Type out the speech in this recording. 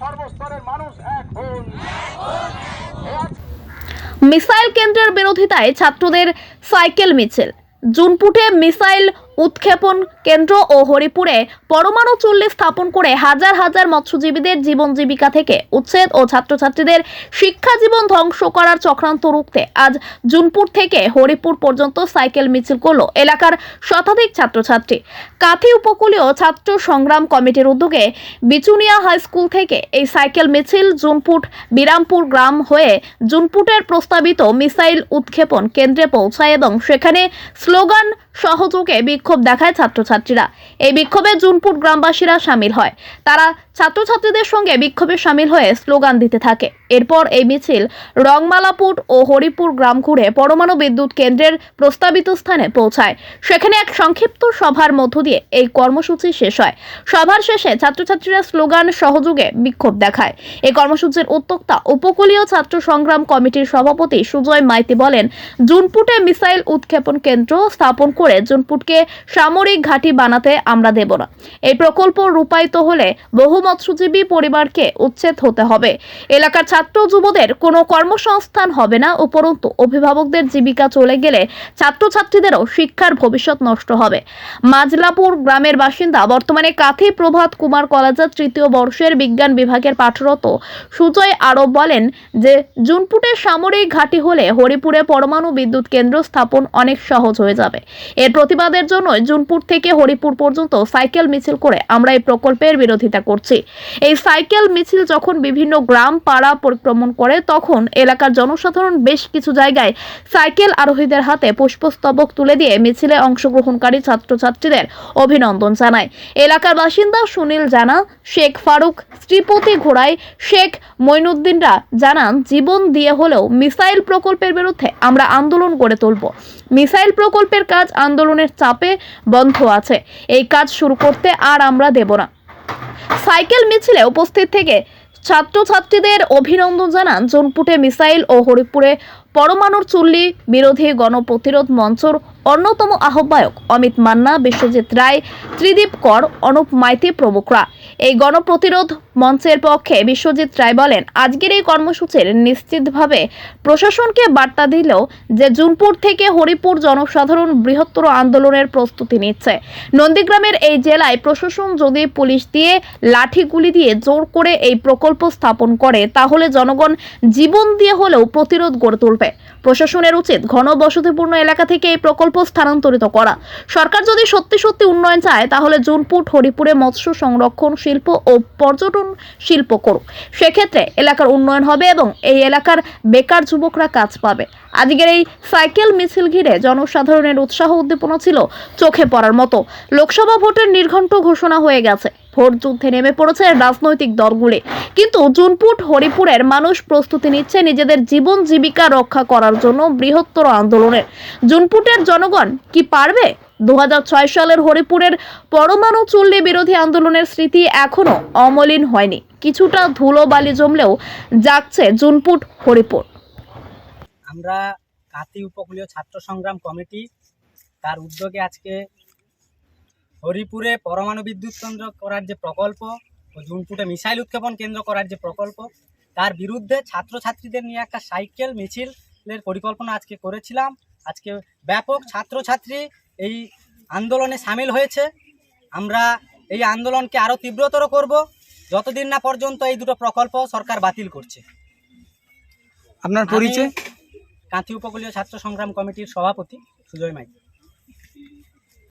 সর্বস্তরের মানুষ এক হন। মিসাইল কেন্দ্রের বিরোধিতায় ছাত্রদের সাইকেল মিছিল। জুনপুটে মিসাইল উৎক্ষেপণ কেন্দ্র ও হরিপুরে পরমাণু চুল্লি স্থাপন করে হাজার হাজার মৎস্যজীবীদের জীবন জীবিকা থেকে উচ্ছেদ ও ছাত্রছাত্রীদের শিক্ষা জীবন ধ্বংস করার চক্রান্ত রুখতে আজ জুনপুর থেকে হরিপুর পর্যন্ত সাইকেল মিছিল করল এলাকার শতাধিক ছাত্রছাত্রী। কাথি উপকূলীয় ছাত্র সংগ্রাম কমিটির উদ্যোগে বিচুনিয়া হাই স্কুল থেকে এই সাইকেল মিছিল জুনপুট বিরামপুর গ্রাম হয়ে জুনপুটের প্রস্তাবিত মিসাইল উৎক্ষেপণ কেন্দ্রে পৌঁছায় এবং সেখানে স্লোগান সহযোগে বিক্ষোভ দেখায় ছাত্রছাত্রীরা। এই বিক্ষোভে জুনপুট গ্রামবাসীরা সামিল হয়। তারা ছাত্রছাত্রীদের সঙ্গে বিক্ষোভে সামিল হয়ে স্লোগান দিতে থাকে। এরপর এই মিছিল রংমালাপুর ও হরিপুর গ্রাম ঘুরে পরমাণু বিদ্যুৎ কেন্দ্রের প্রস্তাবিত স্থানে পৌঁছায়। সেখানে এক সংক্ষিপ্ত সভার মধ্য দিয়ে এই কর্মসূচি শেষ হয়। সভার শেষে ছাত্রছাত্রীরা স্লোগান সহযোগে বিক্ষোভ দেখায়। এই কর্মসূচির উদ্যোক্তা উপকূলীয় ছাত্র সংগ্রাম কমিটির সভাপতি সুজয় মাইতি বলেন, জুনপুটে মিসাইল উৎক্ষেপণ কেন্দ্র স্থাপন করে জুনপুটকে সামরিক ঘাঁটি বানাতে আমরা দেব না। এই প্রকল্প রূপায়িত হলে বহু মৎস্যজীবী পরিবারকে উচ্ছেদ হতে হবে। এলাকার ছাত্র যুবদের কোনো কর্মসংস্থান হবে না, উপরন্তু অভিভাবকদের জীবিকা চলে গেলে ছাত্রছাত্রীদেরও শিক্ষার ভবিষ্যৎ নষ্ট হবে। মাজলাপুর গ্রামের বাসিন্দা, বর্তমানে কাথি প্রভাত কুমার কলেজের তৃতীয় বর্ষের বিজ্ঞান বিভাগের পাঠরত সুজয় আরব বলেন যে, জুনপুটের সামরিক ঘাঁটি হলে হরিপুরে পরমাণু বিদ্যুৎ কেন্দ্র স্থাপন অনেক সহজ হয়ে যাবে। এর প্রতিবাদের জন্য জুনপুর থেকে হরিপুর পর্যন্ত সাইকেল মিছিল করে আমরা এই প্রকল্পের বিরোধিতা করছি। এই সাইকেল মিছিল যখন বিভিন্ন গ্রাম, পাড়া পরিক্রমণ করে, তখন এলাকার জনসাধারণ বেশ কিছু জায়গায় সাইকেল আরোহীদের হাতে পুষ্পস্তবক তুলে দিয়ে মিছিলে অংশগ্রহণকারী ছাত্রছাত্রীদের অভিনন্দন জানায়। এলাকার বাসিন্দা সুনীল জানা, শেখ ফারুক, শ্রীপতি ঘোড়াই, শেখ মইনুদ্দিনরা জানান, জীবন দিয়ে হলেও মিসাইল প্রকল্পের বিরুদ্ধে আমরা আন্দোলন গড়ে তুলব। মিসাইল প্রকল্পের কাজ আন্দোলনের চাপে বন্ধ আছে। এই কাজ শুরু করতে আর আমরা দেব না। সাইকেল মিছিলে উপস্থিত থেকে ছাত্রছাত্রীদের অভিনন্দন জানান জোনপুটে মিসাইল ও হরিপুরে পরমাণুর চুল্লি বিরোধী গণপ্রতিরোধ মঞ্চর অন্যতম আহ্বায়ক অমিত মান্না, বিশ্বজিৎ রায়, ত্রিদীপ কর, অনুপ মাইতি প্রমুখরা। এই গণপ্রতিরোধ মঞ্চের পক্ষে বিশ্বজিৎ রায় বলেন, আজকের এই কর্মসূচির নিশ্চিতভাবে প্রশাসনকে বার্তা দিলেও যে জুনপুর থেকে হরিপুর জনসাধারণ বৃহত্তর আন্দোলনের প্রস্তুতি নিচ্ছে। নন্দীগ্রামের এই জেলায় প্রশাসন যদি পুলিশ দিয়ে লাঠিগুলি দিয়ে জোর করে এই প্রকল্প স্থাপন করে, তাহলে জনগণ জীবন দিয়ে হলেও প্রতিরোধ গড়ে তুলবে। প্রশাসনের উচিত ঘন বসতিপূর্ণ এলাকা থেকে এই প্রকল্প স্থানান্তরিত করা। সরকার যদি সত্যি সত্যি উন্নয়ন চায়, তাহলে জুনপুট হরিপুরে মৎস্য সংরক্ষণ শিল্প ও পর্যটন শিল্প করুক। সেক্ষেত্রে এলাকার উন্নয়ন হবে এবং এই এলাকার বেকার যুবকরা কাজ পাবে। আজকের এই সাইকেল মিছিল ঘিরে জনসাধারণের উৎসাহ উদ্দীপনা ছিল চোখে পড়ার মতো। লোকসভা ভোটের নির্ঘণ্ট ঘোষণা হয়ে গেছে। ভোট যুদ্ধে নেমে পড়েছে রাজনৈতিক দলগুলি। কিন্তু জুনপুট, হরিপুরের মানুষ প্রস্তুতি নিচ্ছে নিজেদের জীবন জীবিকা রক্ষা করার জন্য বৃহত্তর আন্দোলনের। জুনপুটের জনগণ কি পারবে? দু হাজার ছয় সালের হরিপুরের পরমাণু চুল্লি বিরোধী আন্দোলনের স্মৃতি এখনও অমলিন হয়নি। কিছুটা ধুলো বালি জমলেও জাগছে জুনপুট, হরিপুর। আমরা কাতি উপকূলীয় ছাত্র সংগ্রাম কমিটি, তার উদ্যোগে আজকে হরিপুরে পরমাণু বিদ্যুৎ কেন্দ্র করার যে প্রকল্প ও জুনপুটে মিসাইল উৎক্ষেপণ কেন্দ্র করার যে প্রকল্প তার বিরুদ্ধে ছাত্রছাত্রীদের নিয়ে একটা সাইকেল মিছিলের পরিকল্পনা আজকে করেছিলাম। আজকে ব্যাপক ছাত্রছাত্রী এই আন্দোলনে সামিল হয়েছে। আমরা এই আন্দোলনকে আরও তীব্রতর করব। যতদিন না পর্যন্ত এই দুটো প্রকল্প সরকার বাতিল করছে। আপনার পরিচয়? কাঁথি উপকূলীয় ছাত্র সংগ্রাম কমিটির সভাপতি সুজয় মাই